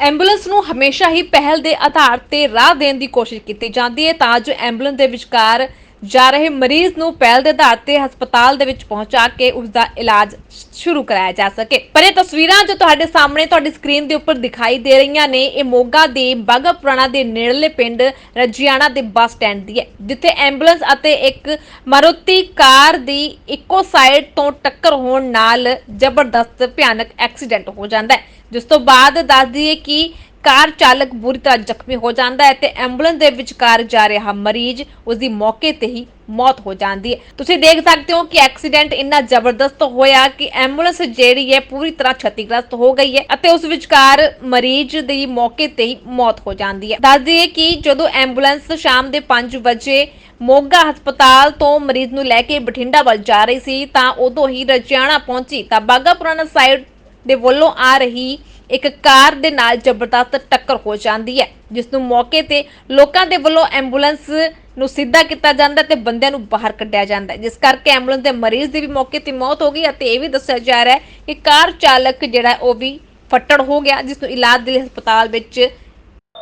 Ambulance ਨੂੰ ਹਮੇਸ਼ਾ ਹੀ ਪਹਿਲ ਦੇ ਆਧਾਰ ਤੇ ਰਾਹ ਦੇਣ ਦੀ ਕੋਸ਼ਿਸ਼ ਕੀਤੀ ਜਾਂਦੀ ਹੈ ਤਾਂ ਜੋ ਐਂਬੂਲੈਂਸ ਦੇ ਵਿਚਕਾਰ ਜਾ ਰਹੇ ਮਰੀਜ਼ ਨੂੰ ਪਹਿਲ ਦੇ ਆਧਾਰ ਤੇ ਹਸਪਤਾਲ ਦੇ ਵਿੱਚ ਪਹੁੰਚਾ ਕੇ ਉਸ ਦਾ ਇਲਾਜ ਸ਼ੁਰੂ ਕਰਾਇਆ ਜਾ ਸਕੇ। ਪਰ ਇਹ ਤਸਵੀਰਾਂ ਜੋ ਤੁਹਾਡੇ ਸਾਹਮਣੇ ਤੁਹਾਡੀ ਸਕਰੀਨ ਦੇ ਉੱਪਰ ਦਿਖਾਈ ਦੇ ਰਹੀਆਂ ਨੇ, ਇਹ ਮੋਗਾ ਦੇ ਬਾਗਾ ਪੁਰਾਣਾ ਦੇ ਨੇੜਲੇ ਪਿੰਡ ਰਜਿਆਣਾ ਦੇ ਬੱਸ ਸਟੈਂਡ ਦੀ ਹੈ, ਜਿੱਥੇ ਐਂਬੂਲੈਂਸ ਅਤੇ ਇੱਕ ਮਾਰੂਤੀ ਕਾਰ ਦੀ ਇੱਕੋ ਸਾਈਡ ਤੋਂ ਟੱਕਰ ਹੋਣ ਨਾਲ ਜ਼ਬਰਦਸਤ ਭਿਆਨਕ ਐਕਸੀਡੈਂਟ ਹੋ ਜਾਂਦਾ ਹੈ। ਜਿਸ ਤੋਂ ਬਾਅਦ ਦੱਸ ਦਈਏ ਕਿ ਕਾਰ ਚਾਲਕ ਬੁਰੀ ਤਰ੍ਹਾਂ ਜ਼ਖਮੀ ਹੋ ਜਾਂਦਾ ਹੈ ਤੇ ਐਂਬੂਲੈਂਸ ਦੇ ਵਿਚਕਾਰ ਜਾ ਰਿਹਾ ਮਰੀਜ਼ ਉਸ ਦੀ ਮੌਕੇ ਤੇ ਹੀ ਮੌਤ ਹੋ ਜਾਂਦੀ ਹੈ। ਤੁਸੀਂ ਦੇਖ ਸਕਦੇ ਹੋ ਕਿ ਐਕਸੀਡੈਂਟ ਇੰਨਾ ਜ਼ਬਰਦਸਤ ਹੋਇਆ ਕਿ ਐਂਬੂਲੈਂਸ ਜਿਹੜੀ ਹੈ ਪੂਰੀ ਤਰ੍ਹਾਂ ਛਤੀਗ੍ਰਸਤ ਹੋ ਗਈ ਹੈ ਅਤੇ ਉਸ ਵਿਚਕਾਰ ਮਰੀਜ਼ ਦੀ ਮੌਕੇ ਤੇ ਹੀ ਮੌਤ ਹੋ ਜਾਂਦੀ ਹੈ। ਦੱਸ ਦਈਏ ਕਿ ਜਦੋਂ ਐਂਬੂਲੈਂਸ ਸ਼ਾਮ ਦੇ 5 ਵਜੇ ਮੋਗਾ ਹਸਪਤਾਲ ਤੋਂ ਮਰੀਜ਼ ਨੂੰ ਲੈ ਕੇ ਬਠਿੰਡਾ ਵੱਲ ਜਾ ਰਹੀ ਸੀ ਤਾਂ ਉਦੋਂ ਹੀ ਰਜਿਆਣਾ ਪਹੁੰਚੀ ਤਾਂ ਬਾਗਾ ਪੁਰਾਣਾ ਸਾਈਡ ਦੇ ਵੱਲੋਂ ਆ ਰਹੀ ਇੱਕ ਕਾਰ ਦੇ ਨਾਲ ਜ਼ਬਰਦਸਤ ਟੱਕਰ ਹੋ ਜਾਂਦੀ ਹੈ, ਜਿਸ ਨੂੰ ਮੌਕੇ ਤੇ ਲੋਕਾਂ ਦੇ ਵੱਲੋਂ ਐਂਬੂਲੈਂਸ ਨੂੰ ਸਿੱਧਾ ਕੀਤਾ ਜਾਂਦਾ ਤੇ ਬੰਦਿਆਂ ਨੂੰ ਬਾਹਰ ਕੱਢਿਆ ਜਾਂਦਾ ਜਿਸ ਕਰਕੇ ਐਂਬੂਲੈਂਸ ਦੇ ਮਰੀਜ਼ ਦੀ ਵੀ ਮੌਕੇ ਤੇ ਮੌਤ ਹੋ ਗਈ ਅਤੇ ਇਹ ਵੀ ਦੱਸਿਆ ਜਾ ਰਿਹਾ ਹੈ ਕਿ ਕਾਰ ਚਾਲਕ ਜਿਹੜਾ ਉਹ ਵੀ ਫੱਟੜ ਹੋ ਗਿਆ, ਜਿਸ ਨੂੰ ਇਲਾਜ ਦੇ ਲਈ ਹਸਪਤਾਲ ਵਿੱਚ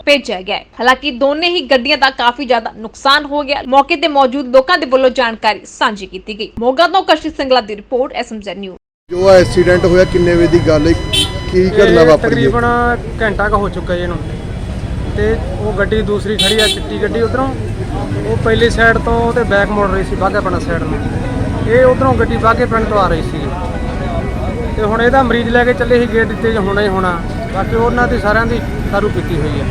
ਭੇਜਿਆ ਗਿਆ ਹਾਲਾਂਕਿ ਦੋਨੇ ਹੀ ਗੱਡੀਆਂ ਦਾ ਕਾਫੀ ਜ਼ਿਆਦਾ ਨੁਕਸਾਨ ਹੋ ਗਿਆ। ਮੌਕੇ ਤੇ ਮੌਜੂਦ ਲੋਕਾਂ ਦੇ ਵੱਲੋਂ ਜਾਣਕਾਰੀ ਸਾਂਝੀ ਕੀਤੀ ਗਈ। ਮੋਗਾ ਤੋਂ ਕਸ਼ਿਸ਼ ਸਿੰਗਲਾ ਦੀ ਰਿਪੋਰਟ, ਐਸਐਮਜ਼ੈਡ ਨਿਊਜ਼। ਜੋ ਐਕਸੀਡੈਂਟ ਹੋਇਆ ਕਿੰਨੇ ਵਜੇ ਦੀ ਗੱਲ ਹੈ? ਕੀ ਘਟਨਾ ਇਹ ਵਾਪਰੀ ਹੈ? ਤਕਰੀਬਨ ਘੰਟਾ ਕੁ ਹੋ ਚੁੱਕਾ ਜੀ ਇਹਨੂੰ। ਤੇ ਉਹ ਗੱਡੀ ਦੂਸਰੀ ਖੜੀ ਆ ਚਿੱਟੀ ਗੱਡੀ ਉਧਰੋਂ। ਉਹ ਪਹਿਲੀ ਸਾਈਡ ਤੋਂ ਤੇ ਬੈਕ ਮੁੜ ਰਹੀ ਸੀ ਬਾਘਾ ਪਿੰਡ ਸਾਈਡ ਨੂੰ। ਇਹ ਉਧਰੋਂ ਗੱਡੀ ਬਾਘੇ ਪਿੰਡ ਤੋਂ ਆ ਰਹੀ ਸੀ। ਤੇ ਹੁਣ ਇਹਦਾ ਮਰੀਜ਼ ਲੈ ਕੇ ਚੱਲੇ ਸੀ ਗੇਟ ਤੇ ਹੋਣਾ ਹੀ ਹੋਣਾ। ਬਾਕੀ ਉਹਨਾਂ ਦੀ ਸਾਰਿਆਂ ਦੀ ਦਾਰੂ ਪੀਤੀ ਹੋਈ ਹੈ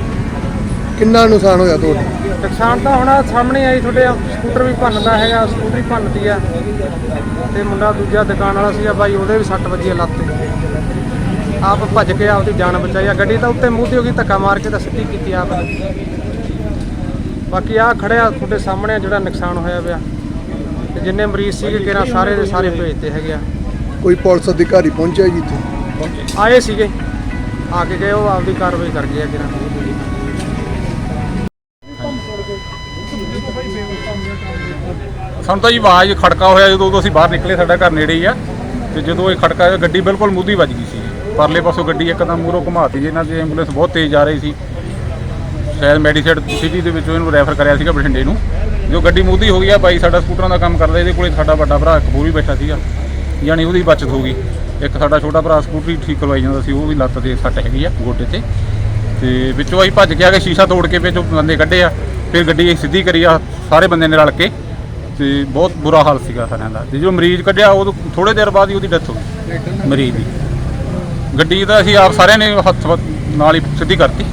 ਕਿੰਨਾ ਨੁਕਸਾਨ ਹੋਇਆ ਤੁਹਾਡਾ? ਨੁਕਸਾਨ ਤਾਂ ਹੁਣ ਆਹ ਸਾਹਮਣੇ ਆਈ ਤੁਹਾਡੇ ਸਕੂਟਰ ਵੀ ਭੰਨਦਾ ਹੈਗਾ ਸਕੂਟਰੀ ਭੰਨਦੀ ਆ। ਤੇ ਮੁੰਡਾ ਦੂਜਾ ਦੁਕਾਨ ਵਾਲਾ ਸੀਗਾ ਬਾਈ ਉਹਦੇ ਵੀ ਸੱਟ ਵੱਜੀ ਆ ਲੱਤ ਤੇ। ਆਪ ਭੱਜ ਕੇ ਆਪਦੀ ਜਾਨ ਬਚਾਈ ਆ। ਗੱਡੀ ਤਾਂ ਉੱਤੇ ਮੂੰਹ ਤੇ ਹੋ ਗਈ ਧੱਕਾ ਮਾਰ ਕੇ ਤਾਂ ਸਿੱਧੀ ਕੀਤੀ ਆਪ ਬਾਕੀ ਆ ਖੜਿਆ ਤੁਹਾਡੇ ਸਾਹਮਣੇ ਜਿਹੜਾ ਨੁਕਸਾਨ ਹੋਇਆ ਪਿਆ। ਤੇ ਜਿੰਨੇ ਮਰੀਜ਼ ਸੀਗੇ ਕਿਹੜਾ ਸਾਰੇ ਦੇ ਸਾਰੇ ਭੇਜਤੇ ਹੈਗੇ ਆ। ਕੋਈ ਪੁਲਿਸ ਅਧਿਕਾਰੀ ਪਹੁੰਚਿਆ ਜੀ ਇੱਥੇ? ਆਏ ਸੀਗੇ। ਆ ਕੇ ਗਏ ਉਹ ਆਪਦੀ ਕਾਰਵਾਈ ਕਰ ਗਏ ਆ ਕਿਹੜਾ ਸਾਨੂੰ ਤਾਂ ਜੀ ਆਵਾਜ਼ ਖੜਕਾ ਹੋਇਆ ਜਦੋਂ ਉਦੋਂ ਅਸੀਂ ਬਾਹਰ ਨਿਕਲੇ, ਸਾਡਾ ਘਰ ਨੇੜੇ ਹੀ ਆ। ਤੇ ਜਦੋਂ ਇਹ ਖੜਕਾ ਹੋਇਆ, ਗੱਡੀ ਬਿਲਕੁਲ ਮੂਧੀ ਵੱਜ ਗਈ ਸੀ। ਪਰਲੇ ਪਾਸੋਂ ਗੱਡੀ ਇੱਕਦਮ ਮੂਹਰੋਂ ਘੁਮਾਤੀ ਜੀ, ਇਹਨਾਂ ਦੀ ਐਂਬੂਲੈਂਸ ਬਹੁਤ ਤੇਜ਼ ਆ ਰਹੀ ਸੀ। ਸ਼ਾਇਦ ਮੈਡੀਸੈਟ ਸਿਟੀ ਦੇ ਵਿੱਚੋਂ ਇਹਨੂੰ ਰੈਫਰ ਕਰਿਆ ਸੀਗਾ ਬਠਿੰਡੇ ਨੂੰ। ਜੋ ਗੱਡੀ ਮੂਧੀ ਹੋ ਗਈ ਆ ਬਾਈ ਸਾਡਾ ਸਕੂਟਰਾਂ ਦਾ ਕੰਮ ਕਰਦਾ, ਇਹਦੇ ਕੋਲੇ ਸਾਡਾ ਵੱਡਾ ਭਰਾ ਕਪੂਰ ਵੀ ਬੈਠਾ ਸੀਗਾ। ਯਾਨੀ ਉਹਦੀ ਬਚਤ ਹੋ ਗਈ। ਇੱਕ ਸਾਡਾ ਛੋਟਾ ਭਰਾ ਸਕੂਟਰੀ ਠੀਕ ਕਰਵਾਈ ਜਾਂਦਾ ਸੀ, ਉਹ ਵੀ ਲੱਤ ਤੇ ਸੱਟ ਹੈਗੀ ਆ ਗੋਡੇ ਤੇ। ਤੇ ਵਿੱਚੋਂ ਅਸੀਂ ਭੱਜ ਕੇ ਆ ਕੇ ਸ਼ੀਸ਼ਾ ਤੋੜ ਕੇ ਵਿੱਚੋਂ ਬੰਦੇ ਕੱਢੇ ਆ। ਫਿਰ ਗੱਡੀ ਅਸੀਂ ਸਿੱਧੀ ਕਰੀ ਆ, ਸਾਰੇ ਬੰਦੇ ਨੇ ਰਲ ਕੇ। ਤੇ ਬਹੁਤ ਬੁਰਾ ਹਾਲ ਸੀਗਾ ਸਾਰਿਆਂ ਦਾ। ਤੇ ਜਦੋਂ ਮਰੀਜ਼ ਕੱਢਿਆ ਉਹ ਥੋੜੇ ਦੇਰ ਬਾਅਦ ਹੀ ਉਹਦੀ ਡੈਥ ਹੋ ਗਈ ਮਰੀਜ਼ ਦੀ। ਗੱਡੀ ਦਾ ਅਸੀਂ ਆਪ ਸਾਰਿਆਂ ਨੇ ਹੱਥ ਨਾਲ ਹੀ ਸਿੱਧੀ ਕਰਤੀ।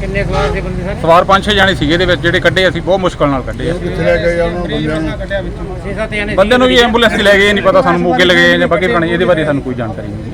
ਕਿੰਨੇ ਸਵਾਰ ਦੇ ਬੰਦੇ ਸਰ? ਸਵਾਰ ਪੰਜ ਛੇ ਜਾਣੇ ਸੀਗੇ ਇਹਦੇ ਵਿੱਚ ਜਿਹੜੇ ਕੱਢੇ ਅਸੀਂ ਬਹੁਤ ਮੁਸ਼ਕਲ ਨਾਲ ਕੱਢੇ ਆ ਕਿੱਥੇ ਲੈ ਗਏ ਉਹਨਾਂ ਬੰਦਿਆਂ ਨੂੰ? ਕੱਢਿਆ ਵਿੱਚੋਂ। 6-7 ਜਣੇ ਬੰਦੇ ਨੂੰ ਵੀ ਐਂਬੂਲੈਂਸ ਲੈ ਗਏ ਨਹੀਂ ਪਤਾ ਸਾਨੂੰ ਮੋਗੇ ਲਗੇ ਜਾਂ ਬਣੇ ਇਹਦੇ ਬਾਰੇ ਸਾਨੂੰ ਕੋਈ ਜਾਣਕਾਰੀ ਨਹੀਂ।